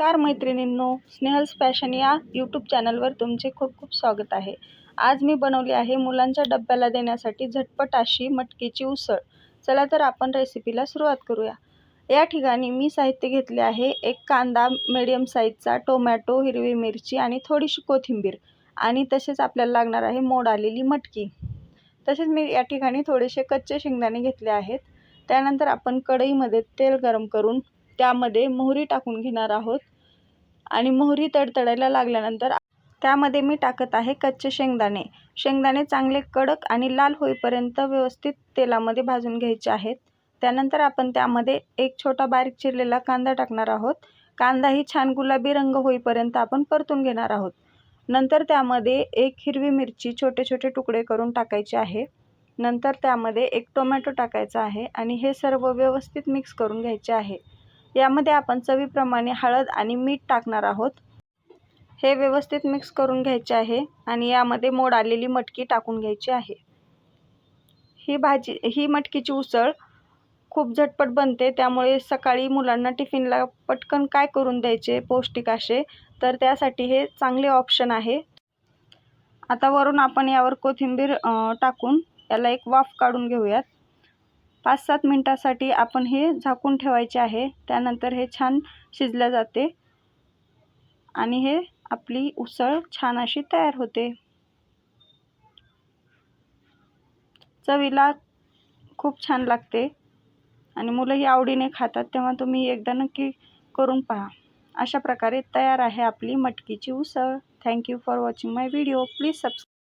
नमस्कार मैत्रिणींनो स्नेहल्स फॅशन या यूट्यूब चॅनलवर तुमचे खूप खूप स्वागत आहे. आज मी बनवली आहे मुलांच्या डब्याला देण्यासाठी झटपट अशी मटकीची उसळ. चला तर आपण रेसिपीला सुरुवात करूया. या ठिकाणी मी साहित्य घेतले आहे एक कांदा मिडियम साईजचा टोमॅटो हिरवी मिरची आणि थोडीशी कोथिंबीर. आणि तसेच आपल्याला लागणार आहे मोड आलेली मटकी. तसेच मी या ठिकाणी थोडेसे कच्चे शेंगदाणे घेतले आहेत. त्यानंतर आपण कढईमध्ये तेल गरम करून त्यामध्ये मोहरी टाकून घेणार आहोत. आणि मोहरी तडतडायला लागल्यानंतर त्यामध्ये मी टाकत आहे कच्चे शेंगदाणे. शेंगदाणे चांगले कडक आणि लाल होईपर्यंत व्यवस्थित तेलामध्ये भाजून घ्यायचे आहेत. त्यानंतर आपण त्यामध्ये एक छोटा बारीक चिरलेला कांदा टाकणार आहोत. कांदाही छान गुलाबी रंग होईपर्यंत आपण परतून घेणार आहोत. नंतर त्यामध्ये एक हिरवी मिरची छोटे छोटे तुकडे करून टाकायचे आहे. नंतर त्यामध्ये एक टोमॅटो टाकायचा आहे आणि हे सर्व व्यवस्थित मिक्स करून घ्यायचे आहे. यामध्ये आपण चवीप्रमाणे हळद आणि मीठ टाकणार आहोत. हे व्यवस्थित मिक्स करून घ्यायचे आहे आणि यामध्ये मोड आलेली मटकी टाकून घ्यायची आहे. ही भाजी ही मटकीची उसळ खूप झटपट बनते त्यामुळे सकाळी मुलांना टिफिनला पटकन काय करून द्यायचे पौष्टिक असे तर त्यासाठी हे चांगले ऑप्शन आहे. आता वरून आपण यावर कोथिंबीर टाकून याला एक वाफ काढून घेऊयात. पाच सात मिनटासाठी आपण हे झाकून ठेवायचे आहे. त्यानंतर हे छान शिजले जाते. आणि हे आपली उसळ छान अशी तयार होते. चवीला खूप छान लागते. आणि मुलंही आवडीने खातात तेव्हा तुम्ही एकदा नक्की करून पहा. अशा प्रकारे तयार आहे आपली मटकीची उसळ. Thank you for watching my video please subscribe